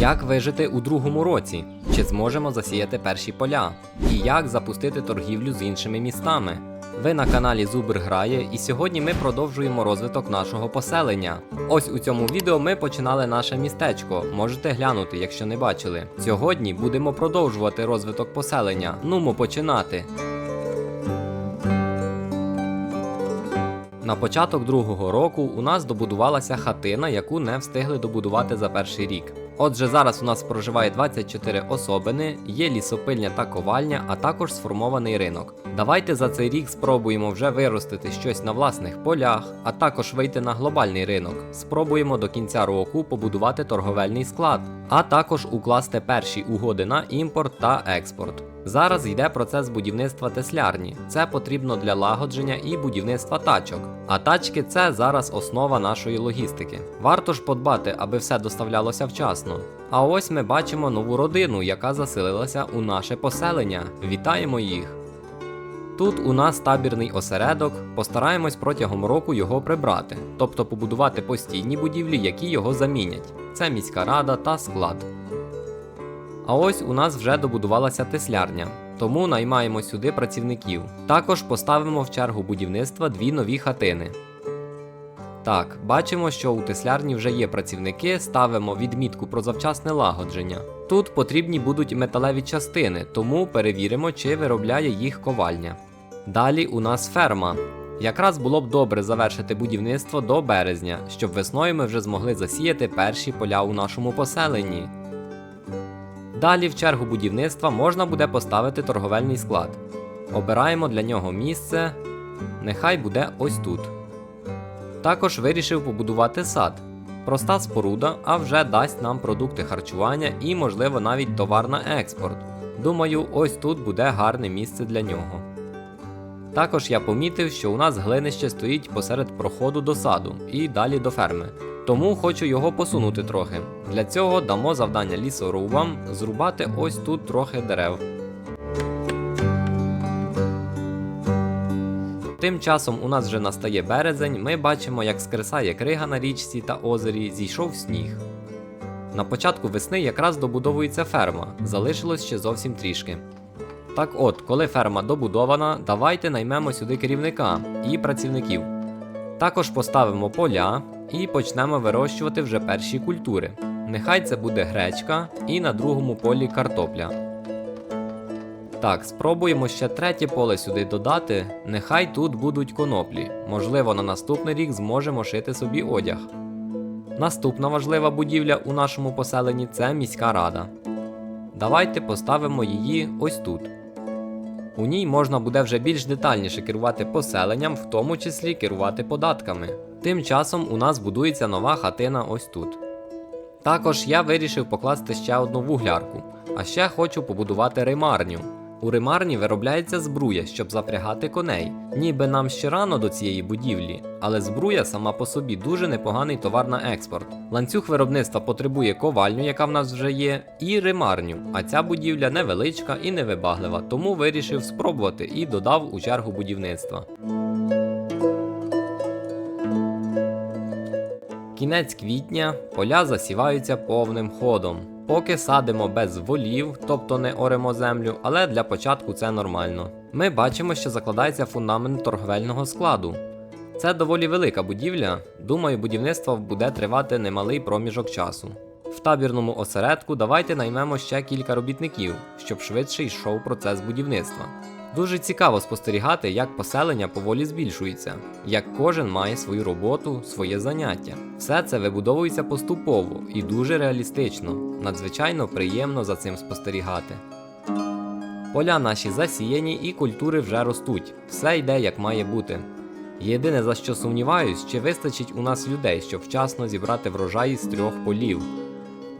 Як вижити у другому році? Чи зможемо засіяти перші поля? І як запустити торгівлю з іншими містами? Ви на каналі Зубр Грає, і сьогодні ми продовжуємо розвиток нашого поселення. Ось у цьому відео ми починали наше містечко. Можете глянути, якщо не бачили. Сьогодні будемо продовжувати розвиток поселення. Нумо починати. На початок другого року у нас добудувалася хатина, яку не встигли добудувати за перший рік. Отже, зараз у нас проживає 24 особини, є лісопильня та ковальня, а також сформований ринок. Давайте за цей рік спробуємо вже виростити щось на власних полях, а також вийти на глобальний ринок. Спробуємо до кінця року побудувати торговельний склад, а також укласти перші угоди на імпорт та експорт. Зараз йде процес будівництва теслярні. Це потрібно для лагодження і будівництва тачок. А тачки це зараз основа нашої логістики. Варто ж подбати, аби все доставлялося вчасно. А ось ми бачимо нову родину, яка заселилася у наше поселення. Вітаємо їх! Тут у нас табірний осередок, постараємось протягом року його прибрати, тобто побудувати постійні будівлі, які його замінять. Це міська рада та склад. А ось у нас вже добудувалася теслярня, тому наймаємо сюди працівників. Також поставимо в чергу будівництва дві нові хатини. Так, бачимо, що у теслярні вже є працівники, ставимо відмітку про завчасне лагодження. Тут потрібні будуть металеві частини, тому перевіримо, чи виробляє їх ковальня. Далі у нас ферма. Якраз було б добре завершити будівництво до березня, щоб весною ми вже змогли засіяти перші поля у нашому поселенні. Далі в чергу будівництва можна буде поставити торговельний склад. Обираємо для нього місце, нехай буде ось тут. Також вирішив побудувати сад. Проста споруда, а вже дасть нам продукти харчування і, можливо, навіть товар на експорт. Думаю, ось тут буде гарне місце для нього. Також я помітив, що у нас глинище стоїть посеред проходу до саду і далі до ферми. Тому хочу його посунути трохи. Для цього дамо завдання лісорубам зрубати ось тут трохи дерев. Тим часом у нас вже настає березень, ми бачимо, як скресає крига на річці та озері, зійшов сніг. На початку весни якраз добудовується ферма, залишилось ще зовсім трішки. Так от, коли ферма добудована, давайте наймемо сюди керівника і працівників. Також поставимо поля і почнемо вирощувати вже перші культури. Нехай це буде гречка і на другому полі картопля. Так, спробуємо ще третє поле сюди додати. Нехай тут будуть коноплі. Можливо, на наступний рік зможемо шити собі одяг. Наступна важлива будівля у нашому поселенні це міська рада. Давайте поставимо її ось тут. У ній можна буде вже більш детальніше керувати поселенням, в тому числі керувати податками. Тим часом у нас будується нова хатина ось тут. Також я вирішив покласти ще одну вуглярку, а ще хочу побудувати римарню. У римарні виробляється збруя, щоб запрягати коней. Ніби нам ще рано до цієї будівлі, але збруя сама по собі дуже непоганий товар на експорт. Ланцюг виробництва потребує ковальню, яка в нас вже є, і римарню. А ця будівля невеличка і невибаглива, тому вирішив спробувати і додав у чергу будівництва. Кінець квітня поля засіваються повним ходом. Поки садимо без волів, тобто не оремо землю, але для початку це нормально. Ми бачимо, що закладається фундамент торговельного складу. Це доволі велика будівля. Думаю, будівництво буде тривати немалий проміжок часу. В табірному осередку давайте наймемо ще кілька робітників, щоб швидше йшов процес будівництва. Дуже цікаво спостерігати, як поселення поволі збільшується, як кожен має свою роботу, своє заняття. Все це вибудовується поступово і дуже реалістично. Надзвичайно приємно за цим спостерігати. Поля наші засіяні і культури вже ростуть. Все йде як має бути. Єдине за що сумніваюсь, чи вистачить у нас людей, щоб вчасно зібрати врожай з трьох полів.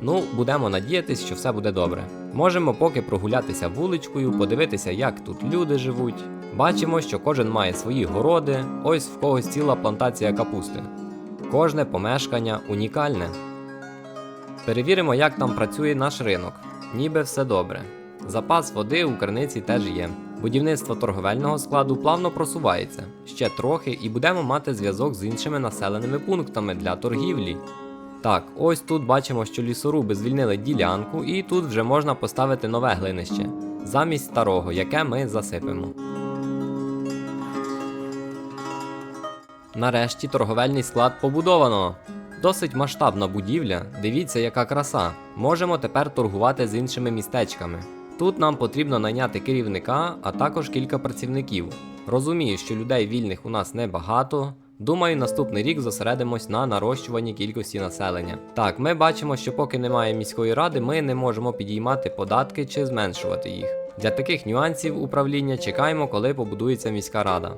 Ну, будемо надіятись, що все буде добре. Можемо поки прогулятися вуличкою, подивитися, як тут люди живуть. Бачимо, що кожен має свої городи, ось в когось ціла плантація капусти. Кожне помешкання унікальне. Перевіримо, як там працює наш ринок. Ніби все добре. Запас води у криниці теж є. Будівництво торговельного складу плавно просувається. Ще трохи і будемо мати зв'язок з іншими населеними пунктами для торгівлі. Так, ось тут бачимо, що лісоруби звільнили ділянку, і тут вже можна поставити нове глинище замість старого, яке ми засипемо. Нарешті торговельний склад побудовано. Досить масштабна будівля, дивіться, яка краса. Можемо тепер торгувати з іншими містечками. Тут нам потрібно найняти керівника, а також кілька працівників. Розумію, що людей вільних у нас небагато. Думаю, наступний рік зосередимось на нарощуванні кількості населення. Так, ми бачимо, що поки немає міської ради, ми не можемо підіймати податки чи зменшувати їх. Для таких нюансів управління чекаємо, коли побудується міська рада.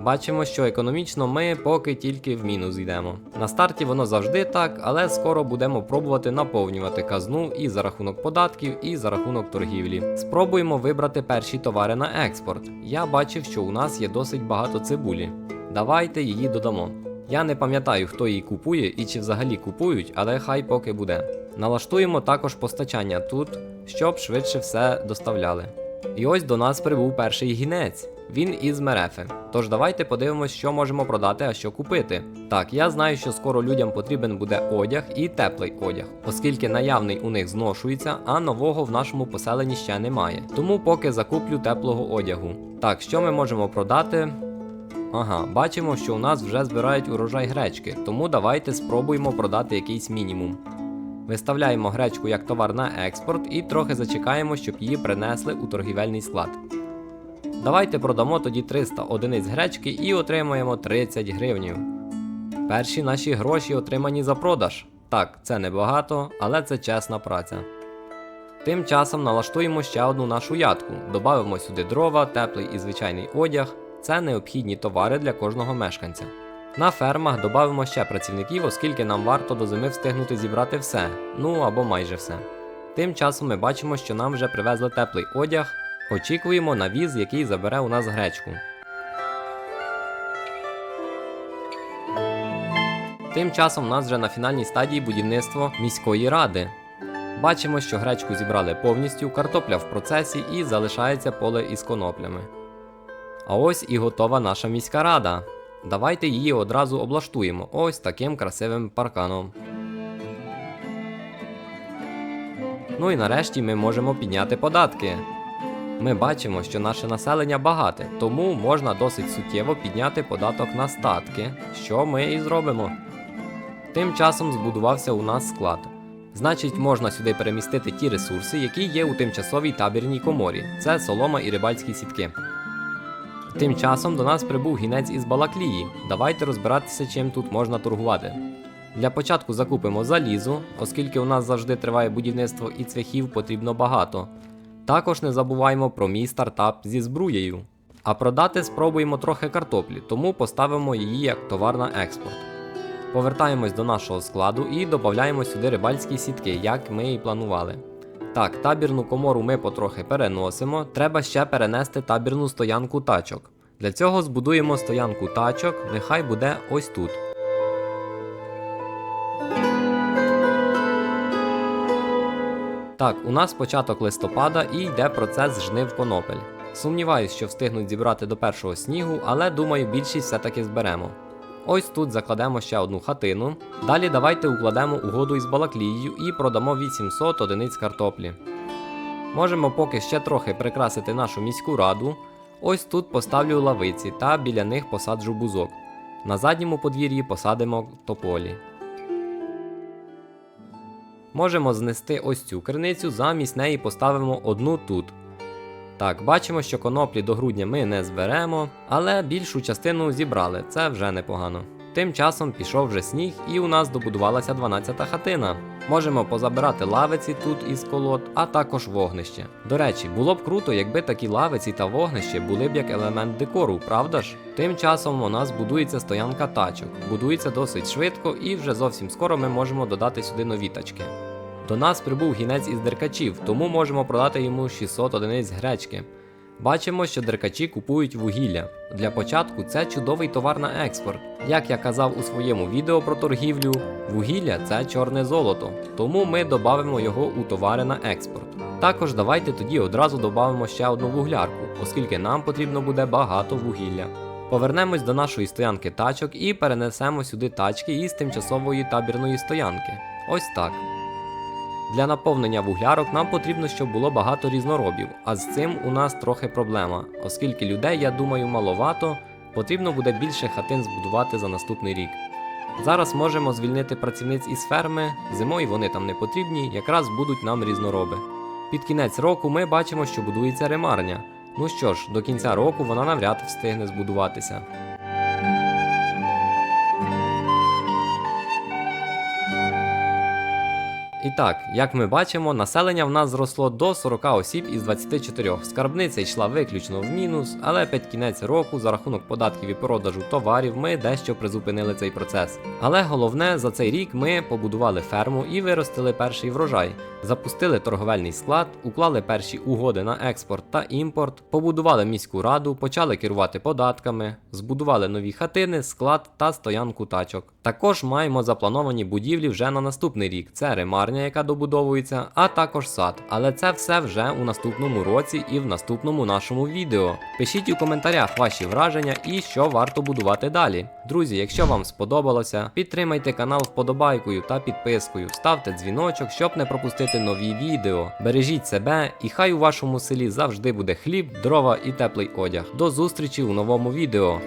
Бачимо, що економічно ми поки тільки в мінус йдемо. На старті воно завжди так, але скоро будемо пробувати наповнювати казну і за рахунок податків, і за рахунок торгівлі. Спробуємо вибрати перші товари на експорт. Я бачив, що у нас є досить багато цибулі. Давайте її додамо. Я не пам'ятаю, хто її купує і чи взагалі купують, але хай поки буде. Налаштуємо також постачання тут, щоб швидше все доставляли. І ось до нас прибув перший гінець. Він із Мерефи. Тож давайте подивимось, що можемо продати, а що купити. Так, я знаю, що скоро людям потрібен буде одяг і теплий одяг, оскільки наявний у них зношується, а нового в нашому поселенні ще немає. Тому поки закуплю теплого одягу. Так, що ми можемо продати? Ага, бачимо, що у нас вже збирають урожай гречки, тому давайте спробуємо продати якийсь мінімум. Виставляємо гречку як товар на експорт і трохи зачекаємо, щоб її принесли у торгівельний склад. Давайте продамо тоді 300 одиниць гречки і отримаємо 30 гривнів. Перші наші гроші отримані за продаж. Так, це небагато, але це чесна праця. Тим часом налаштуємо ще одну нашу ядку, додамо сюди дрова, теплий і звичайний одяг. Це необхідні товари для кожного мешканця. На фермах додамо ще працівників, оскільки нам варто до зими встигнути зібрати все, ну або майже все. Тим часом ми бачимо, що нам вже привезли теплий одяг. Очікуємо на віз, який забере у нас гречку. Тим часом у нас вже на фінальній стадії будівництво міської ради. Бачимо, що гречку зібрали повністю, картопля в процесі і залишається поле із коноплями. А ось і готова наша міська рада. Давайте її одразу облаштуємо ось таким красивим парканом. Ну і нарешті ми можемо підняти податки. Ми бачимо, що наше населення багате, тому можна досить суттєво підняти податок на статки, що ми і зробимо. Тим часом збудувався у нас склад. Значить, можна сюди перемістити ті ресурси, які є у тимчасовій табірній коморі. Це солома і рибальські сітки. Тим часом до нас прибув гінець із Балаклії. Давайте розбиратися, чим тут можна торгувати. Для початку закупимо залізо, оскільки у нас завжди триває будівництво і цвяхів потрібно багато. Також не забуваємо про мій стартап зі збруєю. А продати спробуємо трохи картоплі, тому поставимо її як товар на експорт. Повертаємось до нашого складу і додаємо сюди рибальські сітки, як ми і планували. Так, табірну комору ми потрохи переносимо. Треба ще перенести табірну стоянку тачок. Для цього збудуємо стоянку тачок, нехай буде ось тут. Так, у нас початок листопада і йде процес жнив конопель. Сумніваюсь, що встигнуть зібрати до першого снігу, але думаю, більшість все-таки зберемо. Ось тут закладемо ще одну хатину. Далі давайте укладемо угоду із Балаклією і продамо 800 одиниць картоплі. Можемо поки ще трохи прикрасити нашу міську раду. Ось тут поставлю лавиці та біля них посаджу бузок. На задньому подвір'ї посадимо тополі. Можемо знести ось цю криницю, замість неї поставимо одну тут. Так, бачимо, що коноплі до грудня ми не зберемо, але більшу частину зібрали, це вже непогано. Тим часом пішов вже сніг, і у нас добудувалася 12-та хатина. Можемо позабирати лавиці тут із колод, а також вогнище. До речі, було б круто, якби такі лавиці та вогнище були б як елемент декору, правда ж? Тим часом у нас будується стоянка тачок, будується досить швидко, і вже зовсім скоро ми можемо додати сюди нові тачки. До нас прибув гінець із деркачів, тому можемо продати йому 600 одиниць гречки. Бачимо, що деркачі купують вугілля. Для початку це чудовий товар на експорт. Як я казав у своєму відео про торгівлю, вугілля це чорне золото, тому ми додамо його у товари на експорт. Також давайте тоді одразу додамо ще одну вуглярку, оскільки нам потрібно буде багато вугілля. Повернемось до нашої стоянки тачок і перенесемо сюди тачки із тимчасової табірної стоянки. Ось так. Для наповнення вуглярок нам потрібно, щоб було багато різноробів, а з цим у нас трохи проблема, оскільки людей, я думаю, маловато, потрібно буде більше хатин збудувати за наступний рік. Зараз можемо звільнити працівниць із ферми, зимою вони там не потрібні, якраз будуть нам різнороби. Під кінець року ми бачимо, що будується ремарня. Ну що ж, до кінця року вона навряд встигне збудуватися. І так, як ми бачимо, населення в нас зросло до 40 осіб із 24. Скарбниця йшла виключно в мінус, але під кінець року за рахунок податків і продажу товарів ми дещо призупинили цей процес. Але головне, за цей рік ми побудували ферму і виростили перший врожай, запустили торговельний склад, уклали перші угоди на експорт та імпорт, побудували міську раду, почали керувати податками, збудували нові хатини, склад та стоянку тачок. Також маємо заплановані будівлі вже на наступний рік. Це ремарня, яка добудовується, а також сад. Але це все вже у наступному році і в наступному нашому відео. Пишіть у коментарях ваші враження і що варто будувати далі. Друзі, якщо вам сподобалося, підтримайте канал вподобайкою та підпискою, ставте дзвіночок, щоб не пропустити нові відео. Бережіть себе і хай у вашому селі завжди буде хліб, дрова і теплий одяг. До зустрічі у новому відео.